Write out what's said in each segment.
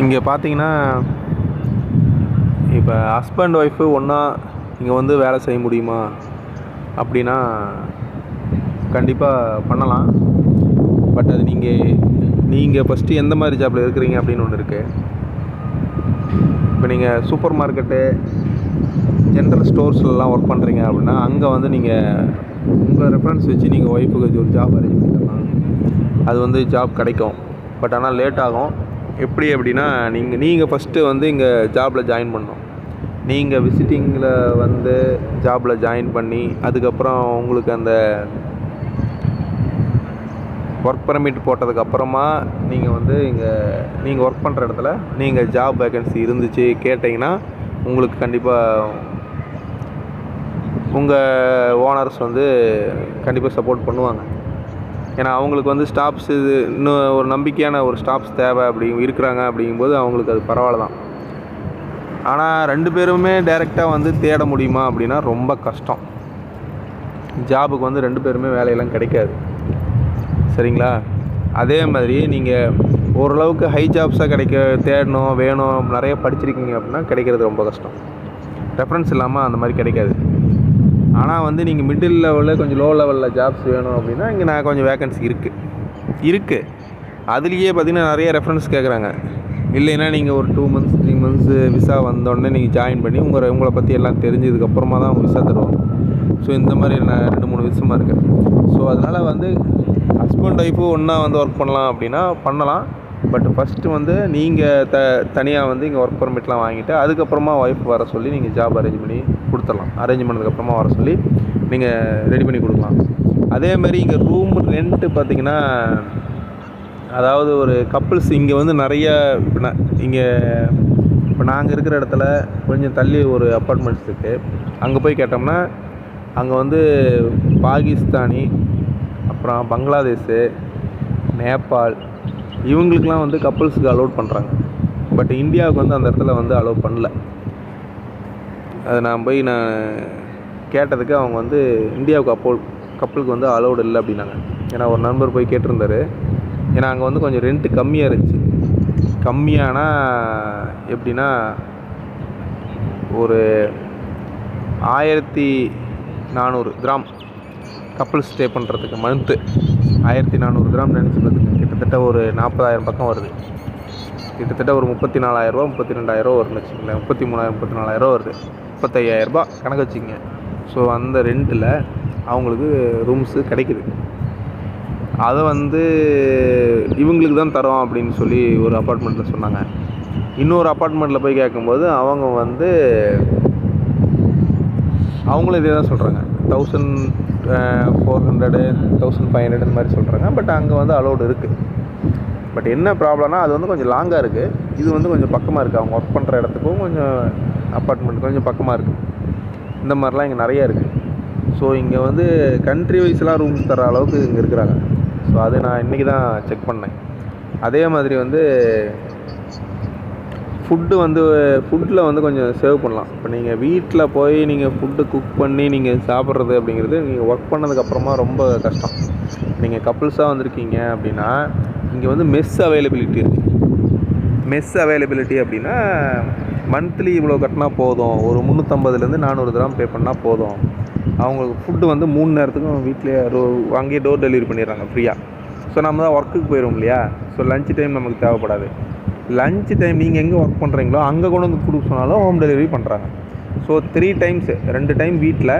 இங்கே பார்த்தீங்கன்னா இப்போ ஹஸ்பண்ட் ஒய்ஃபு ஒன்றா இங்கே வந்து வேலை செய்ய முடியுமா? அப்படின்னா கண்டிப்பாக பண்ணலாம். பட் அது நீங்கள் நீங்கள் ஃபஸ்ட்டு எந்த மாதிரி ஜாப்பில் இருக்கிறீங்க அப்படின்னு ஒன்று இருக்குது இப்போ நீங்கள் சூப்பர் மார்க்கெட்டு ஜென்ரல் ஸ்டோர்ஸ்லாம் ஒர்க் பண்ணுறீங்க அப்படின்னா அங்கே வந்து நீங்கள் உங்கள் ரெஃபரன்ஸ் வச்சு நீங்கள் ஒய்ஃபுக்கு ஒரு ஜாப் அரேஞ்ச் பண்ணிடலாம் அது வந்து ஜாப் கிடைக்கும். பட் ஆனால் லேட் ஆகும். எப்படி அப்படின்னா நீங்கள் நீங்கள் ஃபஸ்ட்டு வந்து இங்கே ஜாபில் ஜாயின் பண்ணணும். நீங்கள் விசிட்டிங்கில் வந்து ஜாபில் ஜாயின் பண்ணி அதுக்கப்புறம் உங்களுக்கு அந்த ஒர்க் பர்மிட் போட்டதுக்கப்புறமா நீங்கள் வந்து இங்கே நீங்கள் ஒர்க் பண்ணுற இடத்துல நீங்கள் ஜாப் வேகன்சி இருந்துச்சு கேட்டிங்கன்னா உங்களுக்கு கண்டிப்பாக உங்கள் ஓனர்ஸ் வந்து கண்டிப்பாக சப்போர்ட் பண்ணுவாங்க. ஏன்னா அவங்களுக்கு வந்து ஸ்டாப்ஸ் இது இன்னும் ஒரு நம்பிக்கையான ஒரு ஸ்டாஃப்ஸ் தேவை அப்படி இருக்கிறாங்க அப்படிங்கும்போது அவங்களுக்கு அது பரவாயில்ல தான் ஆனால் ரெண்டு பேருமே டைரெக்டாக வந்து தேட முடியுமா அப்படின்னா ரொம்ப கஷ்டம். ஜாபுக்கு வந்து ரெண்டு பேருமே வேலையெல்லாம் கிடைக்காது. சரிங்களா? அதே மாதிரி நீங்கள் ஓரளவுக்கு ஹை ஜாப்ஸாக கிடைக்க தேடணும் வேணும் நிறைய படிச்சிருக்கீங்க அப்படின்னா கிடைக்கிறது ரொம்ப கஷ்டம். ரெஃபரன்ஸ் இல்லாமல் அந்த மாதிரி கிடைக்காது. ஆனால் வந்து நீங்கள் மிடில் லெவலில் கொஞ்சம் லோ லெவலில் ஜாப்ஸ் வேணும் அப்படின்னா இங்கே நான் கொஞ்சம் வேக்கன்சி இருக்குது இருக்குது அதுலேயே பார்த்தீங்கன்னா நிறைய ரெஃபரன்ஸ் கேட்குறாங்க இல்லைன்னா நீங்கள் ஒரு two months three months visa வந்தோடனே நீங்கள் ஜாயின் பண்ணி உங்களை உங்களை பற்றி எல்லாம் தெரிஞ்சதுக்கப்புறமா தான் அவங்க விசா தருவாங்க. ஸோ இந்த மாதிரி நான் ரெண்டு மூணு விஷயமா இருக்குது ஸோ அதனால் வந்து ஹஸ்பண்ட் ஒய்ஃபு ஒன்றா வந்து ஒர்க் பண்ணலாம் அப்படின்னா பண்ணலாம். பட் ஃபஸ்ட்டு வந்து நீங்கள் த தனியாக வந்து இங்கே ஒர்க் பர்மிட்லாம் வாங்கிட்டு அதுக்கப்புறமா ஒய்ஃப் வர சொல்லி நீங்கள் ஜாப் அரேஞ்ச் பண்ணி கொடுத்துடலாம். அரேஞ்ச் பண்ணதுக்கப்புறமா வர சொல்லி நீங்கள் ரெடி பண்ணி கொடுக்கலாம். அதே மாதிரி இங்கே ரூம் ரெண்ட்டு பார்த்தீங்கன்னா அதாவது ஒரு கப்புள்ஸ் இங்கே வந்து நிறைய இப்போ நான் இங்கே இப்போ நாங்கள் இருக்கிற இடத்துல கொஞ்சம் தள்ளி ஒரு அப்பார்ட்மெண்ட்ஸ் இருக்குது அங்கே போய் கேட்டோம்னா அங்கே வந்து பாகிஸ்தானி அப்புறம் பங்களாதேஷு நேபாள் இவங்களுக்கெலாம் வந்து கப்புள்ஸுக்கு அலோட் பண்ணுறாங்க பட் இந்தியாவுக்கு வந்து அந்த இடத்துல வந்து அலோவ் பண்ணல. அது நான் போய் நான் கேட்டதுக்கு அவங்க வந்து இந்தியாவுக்கு அப்போ கப்பலுக்கு வந்து அலோடு இல்லை அப்படின்னாங்க. ஏன்னா ஒரு நண்பர் போய் கேட்டிருந்தாரு. ஏன்னா அங்கே வந்து கொஞ்சம் ரெண்ட்டு கம்மியாக இருந்துச்சு. கம்மியானா எப்படின்னா ஒரு ஆயிரத்தி நானூறு கிராம். கப்பல் ஸ்டே பண்ணுறதுக்கு மந்த்து ஆயிரத்தி நானூறு கிராம் நினச்சி கிட்டத்தட்ட ஒரு நாற்பதாயிரம் பக்கம் வருது. கிட்டத்தட்ட ஒரு முப்பத்தி நாலாயிரரூவா முப்பத்தி ரெண்டாயிரரூவா வரும்னு வச்சுக்கோங்களேன். முப்பத்தி மூணாயிரம் முப்பத்தி நாலாயிரரூவா வருது முப்பத்தையாயிரரூபா கணக்கு வச்சுக்கங்க. ஸோ அந்த ரெண்டில் அவங்களுக்கு ரூம்ஸு கிடைக்குது. அதை வந்து இவங்களுக்கு தான் தரோம் அப்படின்னு சொல்லி ஒரு அப்பார்ட்மெண்ட்டில் சொன்னாங்க. இன்னொரு அப்பார்ட்மெண்ட்டில் போய் கேட்கும்போது அவங்க வந்து அவங்களும் இதே தான் சொல்கிறாங்க thousand four hundred thousand five hundred இந்த மாதிரி சொல்கிறாங்க பட் அங்கே வந்து அலோடு இருக்குது பட் என்ன ப்ராப்ளம்னா அது வந்து கொஞ்சம் லாங்காக இருக்குது இது வந்து கொஞ்சம் பக்கமாக இருக்குது அவங்க ஒர்க் பண்ணுற இடத்துக்கும் கொஞ்சம் அப்பார்ட்மெண்ட் கொஞ்சம் பக்கமாக இருக்குது இந்த மாதிரிலாம் இங்கே நிறையா இருக்குது ஸோ இங்கே வந்து கண்ட்ரி வைஸ்லாம் ரூம்ஸ் தர அளவுக்கு இங்கே இருக்கிறாங்க. ஸோ அது நான் இன்றைக்கி தான் செக் பண்ணேன். அதே மாதிரி வந்து ஃபுட்டு வந்து ஃபுட்டில் வந்து கொஞ்சம் சேவ் பண்ணலாம். இப்போ நீங்கள் வீட்டில் போய் நீங்கள் ஃபுட்டு குக் பண்ணி நீங்கள் சாப்பிட்றது அப்படிங்கிறது நீங்கள் ஒர்க் பண்ணதுக்கப்புறமா ரொம்ப கஷ்டம். நீங்கள் கப்புள்ஸாக வந்திருக்கீங்க அப்படின்னா இங்கே வந்து மெஸ் அவைலபிலிட்டி இருக்குது மெஸ் அவைலபிலிட்டி அப்படின்னா மந்த்லி இவ்வளோ கட்டினா போதும். ஒரு முந்நூற்றம்பதுலேருந்து நானூறு கிராம் பே பண்ணால் போதும். அவங்களுக்கு ஃபுட்டு வந்து மூணு நேரத்துக்கும் வீட்டிலேயே ரோ அங்கேயே டோர் டெலிவரி பண்ணிடுறாங்க ஃப்ரீயாக ஸோ நம்ம தான் ஒர்க்குக்கு போயிடும் இல்லையா? ஸோ லஞ்ச் டைம் நமக்கு தேவைப்படாது. லஞ்ச் டைம் நீங்கள் எங்கே ஒர்க் பண்ணுறீங்களோ அங்கே கொண்டு வந்து கொடுக்க சொன்னாலும் ஹோம் டெலிவரி பண்ணுறாங்க ஸோ த்ரீ டைம்ஸு ரெண்டு டைம் வீட்டில்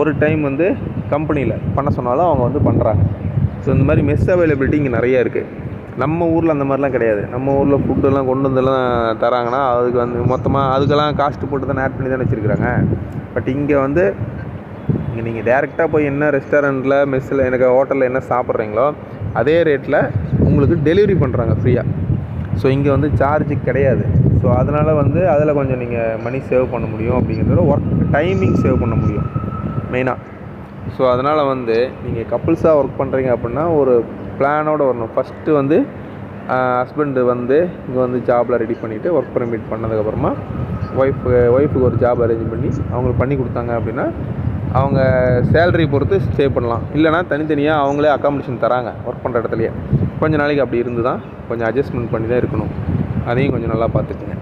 ஒரு டைம் வந்து கம்பெனியில் பண்ண சொன்னாலும் அவங்க வந்து பண்ணுறாங்க ஸோ இந்த மாதிரி மெஸ் அவைலபிலிட்டி இங்கே நிறைய இருக்குது நம்ம ஊரில் அந்த மாதிரிலாம் கிடையாது. நம்ம ஊரில் ஃபுட்டெல்லாம் கொண்டு வந்தெல்லாம் தராங்கன்னா அதுக்கு வந்து மொத்தமாக அதுக்கெல்லாம் காஸ்ட்டு போட்டு தானே ஆட் பண்ணி தானே வச்சுருக்குறாங்க. பட் இங்கே வந்து இங்கே நீங்கள் டேரெக்டாக போய் என்ன ரெஸ்டாரண்ட்டில் மெஸ்ஸில் எனக்கு ஹோட்டலில் என்ன சாப்பிட்றீங்களோ அதே ரேட்டில் உங்களுக்கு டெலிவரி பண்ணுறாங்க ஃப்ரீயாக ஸோ இங்கே வந்து சார்ஜ் கிடையாது. ஸோ அதனால் வந்து அதில் கொஞ்சம் நீங்கள் மணி சேவ் பண்ண முடியும் அப்படிங்கிறத ஒர்க் டைமிங் சேவ் பண்ண முடியும் மெயினாக ஸோ அதனால் வந்து நீங்கள் கப்புள்ஸாக ஒர்க் பண்ணுறீங்க அப்படின்னா ஒரு பிளானோடு வரணும். ஃபஸ்ட்டு வந்து ஹஸ்பண்டு வந்து இங்கே வந்து ஜாபில் ரெடி பண்ணிவிட்டு ஒர்க் பர்மிட் பண்ணதுக்கப்புறமா ஒய்ஃபு ஒய்ஃபுக்கு ஒரு ஜாப் அரேஞ்ச் பண்ணி அவங்களுக்கு பண்ணி கொடுத்தாங்க அப்படின்னா அவங்க சேலரி பொறுத்து ஸ்டே பண்ணலாம். இல்லைனா தனித்தனியாக அவங்களே அக்காமடேஷன் தராங்க ஒர்க் பண்ணுற இடத்துலையே. கொஞ்ச நாளைக்கு அப்படி இருந்து தான் கொஞ்சம் அட்ஜஸ்ட்மெண்ட் பண்ணி தான் இருக்கணும். அதையும் கொஞ்சம் நல்லா பார்த்துக்குங்க.